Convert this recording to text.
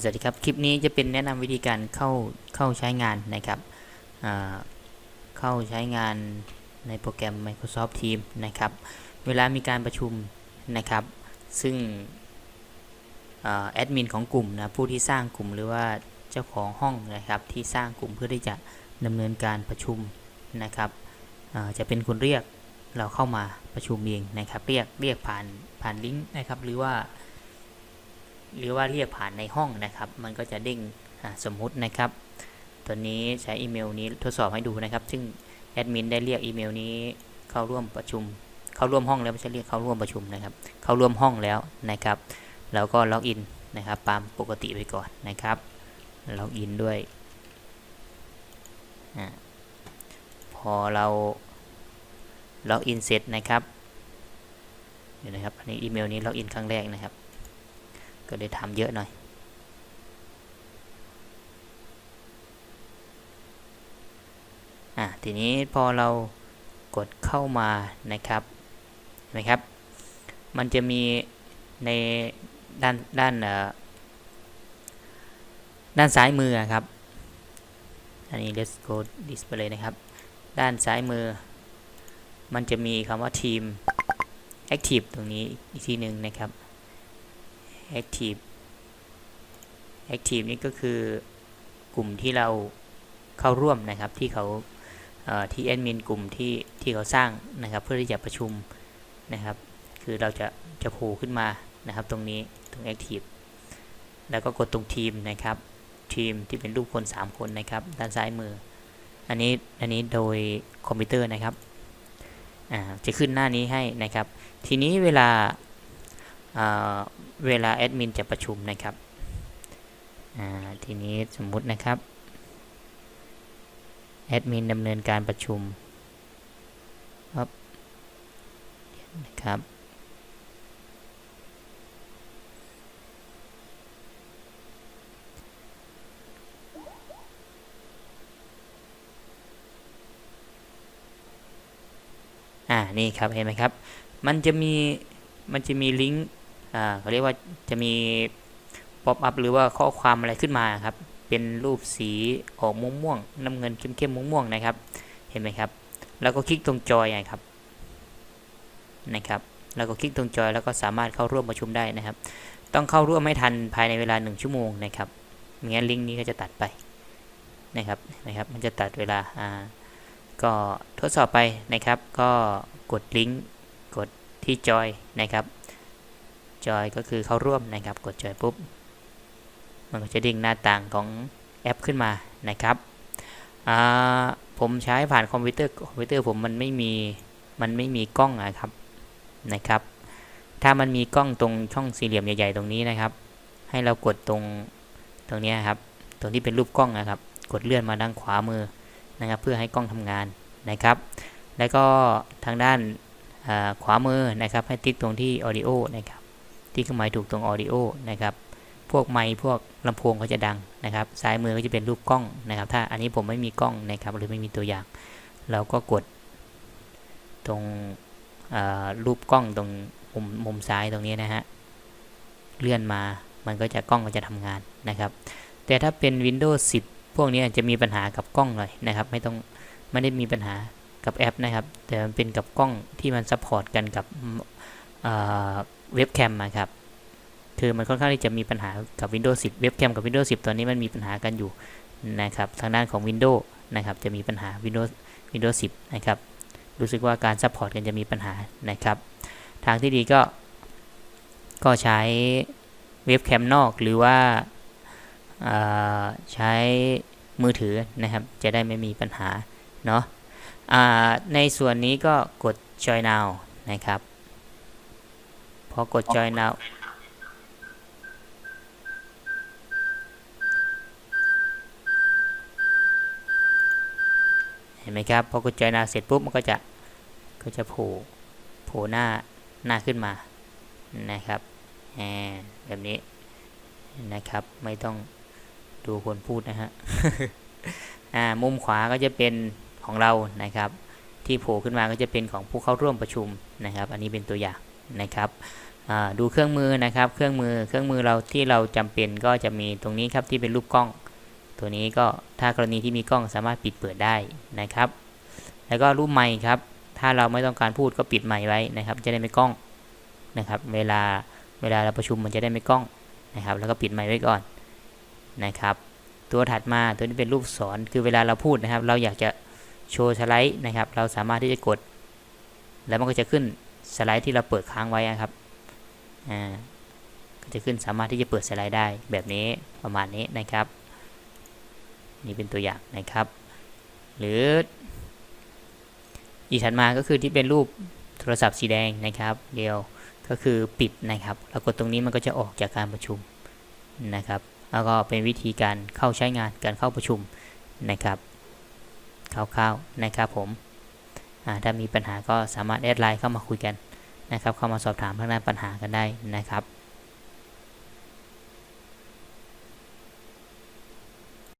สวัสดีครับ คลิปนี้จะเป็นแนะนำวิธีการเข้าเข้าใช้งานนะครับเข้าใช้งานในโปรแกรม Microsoft Teams นะครับ เวลามีการประชุมนะครับ ซึ่งอแอดมินของกลุ่มนะผู้ที่สร้างกลุ่มหรือว่าเจ้าของห้องนะครับที่สร้างกลุ่มเพื่อที่จะดำเนินการประชุมนะครับจะเป็นคนเรียกเราเข้ามาประชุมเองนะครับ เรียกเรียกผ่านผ่านลิงก์นะครับ หรือว่า หรือว่าเรียกผ่านในห้องนะครับ มันก็จะเด้งสมมุตินะครับ ตัวนี้ใช้อีเมลนี้ทดสอบให้ดูนะครับ ซึ่งแอดมินได้เรียกอีเมลนี้เข้าร่วมประชุม เข้าร่วมห้องแล้วไม่ใช่เรียกเข้าร่วมประชุมนะครับ เข้าร่วมห้องแล้วนะครับ แล้วก็ล็อกอินนะครับตามปกติไปก่อนนะครับ ล็อกอินด้วยอาพอเราล็อกอินเสร็จนะครับเดี๋ยวนะครับ อันนี้อีเมลนี้ล็อกอินครั้งแรกนะครับ ก็เลยทำเยอะหน่อย อะทีนี้พอเรากดเข้ามานะครับเห็นไหมครับ มันจะมีในด้านด้านด้านซ้ายมือครับ อันนี้ let's go display นะครับ ด้านซ้ายมือ มันจะมีคำว่าทีม active ตรงนี้อีกทีหนึ่งนะครับ active active นี่ก็คือกลุ่มที่เราเข้าร่วมนะครับที่เขาที่แอดมินกลุ่มที่ที่เขาสร้างนะครับเพื่อที่จะประชุมนะครับ คือเราจะจะโผล่ขึ้นมานะครับ ตรงนี้ตรง active แล้วก็กดตรงทีมนะครับทีมที่เป็นรูปคน 3 คนนะครับด้านซ้ายมือ อันนี้อันนี้โดยคอมพิวเตอร์นะครับจะขึ้นหน้านี้ให้นะครับ ทีนี้เวลา เวลาแอดมินจะประชุมนะครับทีนี้สมมุตินะครับแอดมินดำเนินการประชุมครับนะครับอ่านี่ครับเห็นไหมครับ มันจะมีมันจะมีลิงก์ เขาเรียกว่าจะมีป๊อปอัพหรือว่าข้อความอะไรขึ้นมาครับ เป็นรูปสีออกม่วงม่วงๆน้ำเงินเข้มๆม่วงม่วงๆนะครับ เห็นไหมครับ แล้วก็คลิกตรงจอยนะครับนะครับ แล้วก็คลิกตรงจอยแล้วก็สามารถเข้าร่วมประชุมได้นะครับ ต้องเข้าร่วมให้ทันภายในเวลา 1 ชั่วโมงนะครับไม่งั้นลิงก์นี้ก็จะตัดไปนะครับนะครับ มันจะตัดเวลาอ่าก็ทดสอบไปนะครับ ก็กดลิงก์กดที่จอยนะครับ จอยก็คือเข้าร่วมนะครับ กดจอยปุ๊บ มันก็จะดิ่งหน้าต่างของแอปขึ้นมานะครับผมใช้ผ่านคอมพิวเตอร์คอมพิวเตอร์ผมมันไม่มีมันไม่มีกล้องอะครับนะครับ ถ้ามันมีกล้องตรงช่องสี่เหลี่ยมใหญ่ๆตรงนี้นะครับ ให้เรากดตรงตรงนี้ครับตรงที่เป็นรูปกล้องนะครับ กดเลื่อนมาด้านขวามือนะครับ เพื่อให้กล้องทำงานนะครับ แล้วก็ทางด้านขวามือนะครับ ให้ติ๊กตรงที่ audio นะครับ ที่เครื่องหมายถูกตรง audio นะครับพวกไมค์พวกลำโพงก็จะดังนะครับ ซ้ายมือก็จะเป็นรูปกล้องนะครับ ถ้าอันนี้ผมไม่มีกล้องนะครับหรือไม่มีตัวอย่าง เราก็กดตรงรูปกล้องตรงมุมมุมซ้ายตรงนี้นะฮะเลื่อนมามันก็จะกล้องก็จะทำงานนะครับ แต่ถ้าเป็น Windows 10 พวกนี้จะมีปัญหากับกล้องหน่อยนะครับ ไม่ต้องไม่ได้มีปัญหากับแอปนะครับ แต่มันเป็นกับกล้องที่มันซัพพอร์ตกันกับ เว็บแคมนะครับ คือมันค่อนข้างที่จะมีปัญหากับ Windows 10 เว็บแคมกับ Windows 10 ตอนนี้มันมีปัญหากันอยู่นะครับ ทางด้านของ Windows นะครับ จะมีปัญหา Windows Windows 10 นะครับ รู้สึกว่าการซัพพอร์ตกันจะมีปัญหานะครับ ทางที่ดีก็ ก็ใช้เว็บแคมนอกหรือว่าาใช้มือถือนะครับ จะได้ไม่มีปัญหาเนาะในส่วนนี้ก็กด join now นะครับ พอกด join now เห็นไหมครับ พอกด join now เสร็จปุ๊บ มันก็จะก็จะโผล่โผล่หน้าหน้าขึ้นมานะครับแหมแบบนี้นะครับไม่ต้องดูคนพูดนะฮะอ่ามุมขวาก็จะเป็นของเรานะครับ ที่โผล่ขึ้นมาก็จะเป็นของผู้เข้าร่วมประชุมนะครับ อันนี้เป็นตัวอย่าง นะครับดูเครื่องมือนะครับ เครื่องมือเครื่องมือเราที่เราจำเป็นก็จะมีตรงนี้ครับที่เป็นรูปกล้อง ตัวนี้ก็ถ้ากรณีที่มีกล้องสามารถปิดเปิดได้นะครับ แล้วก็รูปไมค์ครับ ถ้าเราไม่ต้องการพูดก็ปิดไมค์ไว้นะครับ จะได้ไม่กล้องนะครับ เวลาเวลาเราประชุมมันจะได้ไม่กล้องนะครับ แล้วก็ปิดไมค์ไว้ก่อนนะครับ ตัวถัดมาตัวนี้เป็นรูปสอนคือเวลาเราพูดนะครับ เราอยากจะโชว์สไลด์นะครับ เราสามารถที่จะกด แล้วมันก็จะขึ้น สไลด์ที่เราเปิดค้างไว้นะครับอ่าก็จะขึ้นสามารถที่จะเปิดสไลด์ได้แบบนี้ประมาณนี้นะครับ นี่เป็นตัวอย่างนะครับ หรืออีกถัดมาก็คือที่เป็นรูปโทรศัพท์สีแดงนะครับ เดียวก็คือปิดนะครับแล้วกดตรงนี้มันก็จะออกจากการประชุมนะครับแล้วก็เป็นวิธีการเข้าใช้งานการเข้าประชุมนะครับคร่าวๆนะครับผม ถ้ามีปัญหาก็สามารถแอดไลน์เข้ามาคุยกันนะครับ เข้ามาสอบถามทางด้านปัญหากันได้นะครับ